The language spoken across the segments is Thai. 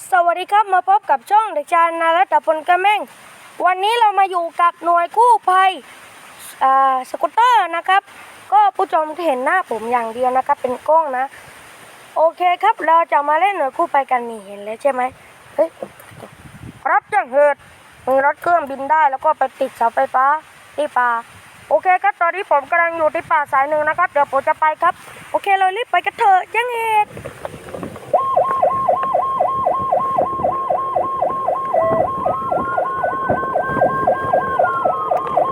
สวัสดีครับมาพบกับช่องเด็กชายนารัตพลกระเม่งวันนี้เรามาอยู่กับหน่วยกู้ภัยสกูตเตอร์นะครับ ก็ผู้ชมที่เห็นหน้าผมอย่างเดียวนะครับ เป็นกล้องนะ โอเคครับเราจะมาเล่นหน่วยกู้ภัยกันนี่เห็นแล้วใช่ไหมเฮ้ยรับจ้งเหตุมีรถเครื่องบินได้แล้วก็ไปติดเสาไฟฟ้าที่ป่าโอเคครับตอนนี้ผมกำลังอยู่ที่ป่าสายหนึ่งนะครับ เดี๋ยวผมจะไปครับ โอเคเรารีบไปกันเถอะจ้งเหตุ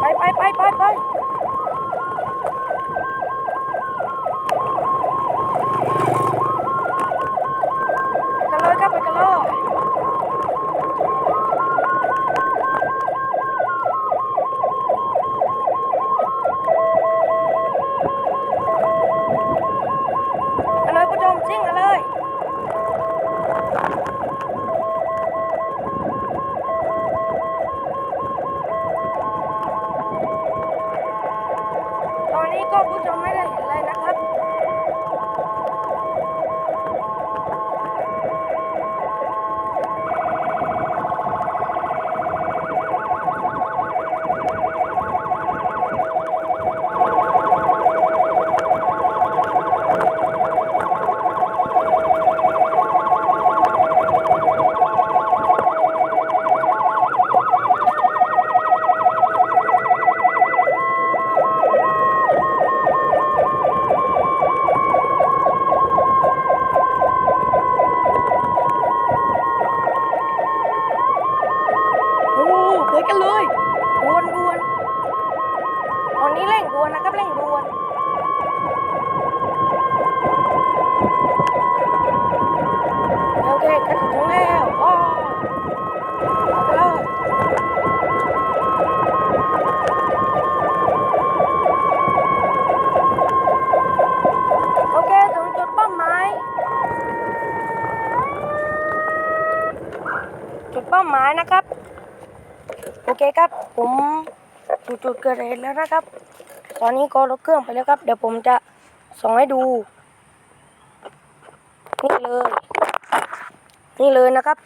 ไปไปไปไปไปกันเลยครับไปกันเลยกันเลยผู้ชมซิ่งกันเลย ตอนนี้ก็ผู้ชมไม่ได้เห็นอะไรนะครับ โอ้ไปกันเลยดวนดวนตอนนี้เร่งด วนนะครับเร่งดวนโอเคกระถึงแล้วอ๋อเอาไปเลยโอเคถึงจุดเป้าหมายจุดเป้าหมายนะครับ โอเคครับ ผมอยู่จุดเกิดเหตุแล้วนะครับ ตอนนี้ก็รถเครื่องไปแล้วครับ เดี๋ยวผมจะส่องให้ดู นี่เลย นี่เลยนะครับ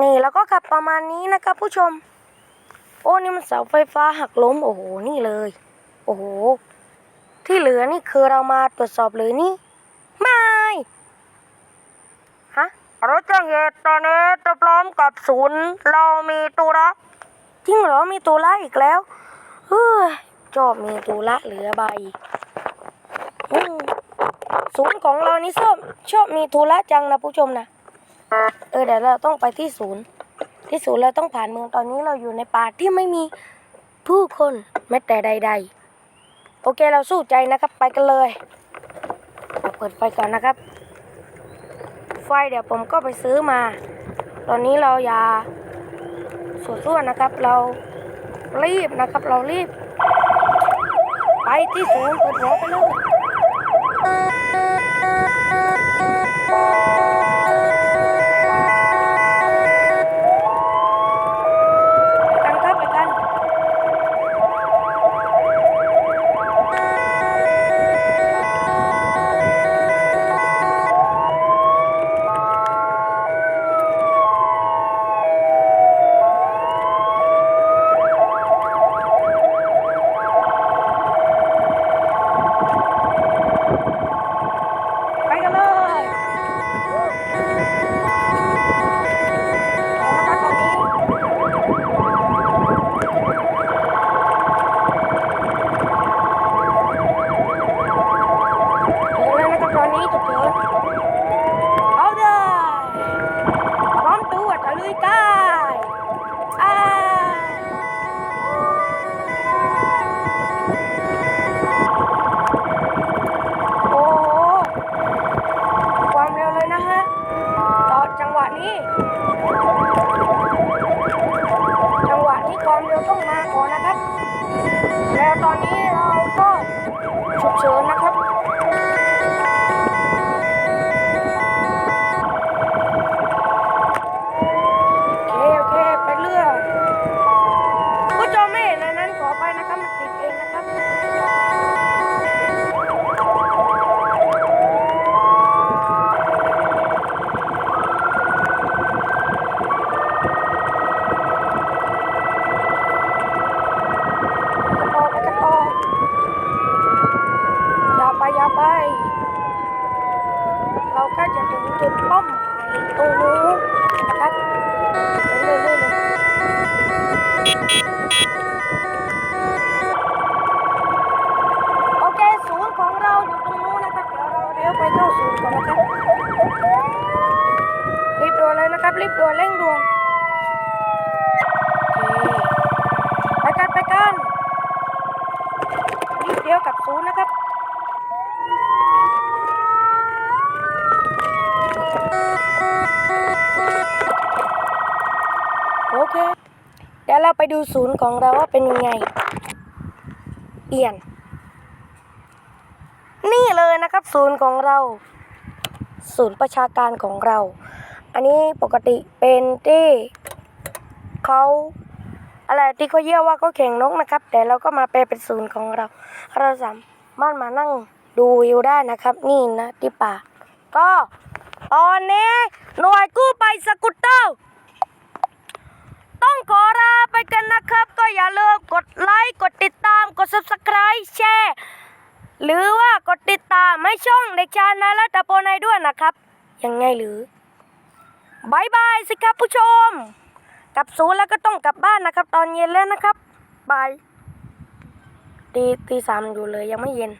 นี่แล้วก็ขับประมาณนี้นะครับผู้ชม โอ้นี่มันเสาไฟฟ้าหักล้ม โอ้โห นี่เลย โอ้โห ที่เหลือนี่คือเรามาตรวจสอบเลยนี่ ไม่ฮะรถแจ้งเหตุตอนนี้จะพร้อมกับศูนย์ เรามีตุระจริงเหรอมีตุระอีกแล้วเฮ้ย ชอบมีตุระเหลือใบศูนย์ของเรานี่ชอบชอบมีตุระจังนะผู้ชมนะ เออเดี๋ยวเราต้องไปที่ศูนย์ ที่ศูนย์เราต้องผ่านเมืองตอนนี้เราอยู่ในป่าที่ไม่มีผู้คนแม้แต่ใด ๆ โอเคเราสู้ใจนะครับไปกันเลยเราเปิดไฟก่อนนะครับ ไฟเดี๋ยวผมก็ไปซื้อมา ตอนนี้เราอย่าสวดส่วนนะครับ เรารีบนะครับ เรารีบ ไปที่ศูนย์เปิดหัวไปเลยไปกันครับไปกัน ไปกันเลยเอาละครับตอนนี้ถึงแล้วนะครับตอนนี้จุดเกิดเอาเลยพร้อมตัวตะลุยได้อ่าโอ้โห ความเร็วเลยนะฮะ ต่อจังหวะนี้ จังหวะนี้ความเร็วต้องมาก่อนนะครับ แล้วตอนนี้เราก็ฉุกเฉินนะครับ โไป เราก็จะถึงจุดเป้มายตรงนู้นะครับโอเคศูนย์ของเราอยู่ตรงนู้นนะครับเดี๋ยวเราเลี้ยวไปเข้าศูนย์ก่อนนะครับรีบด่วนเลยนะครับรีบด่วนเร่งด่วนไปกันไปกันรีบเดียวกับศูนย์นะครับ เดี๋ยวเราไปดูศูนย์ของเราว่าเป็นยังไง เปลี่ยน นี่เลยนะครับศูนย์ของเรา ศูนย์ประชาการของเรา อันนี้ปกติเป็นที่เขาอะไรที่เขาเยี่ยกว่าเขาแข่งนกนะครับ แต่เราก็มาแปลเป็นศูนย์ของเรา เราสามารถมานั่งดูวิวได้นะครับ นี่นะที่ป่า ก็ตอนนี้หน่วยกู้ภัยสกุตเตอร์ ต้องขอลาไปกันนะครับ ก็อย่าลืมกดไลค์ กด ติดตามกด subscribe แชร์ หรือว่ากดติดตามให้ช่องเด็กชายนาและตะโปนายด้วยนะครับ ยังไงหรือบายบายสิครับผู้ชม กลับศูนย์แล้วก็ต้องกลับบ้านนะครับ ตอนเย็นแล้วนะครับบายตีตีสามอยู่เลยยังไม่เย็น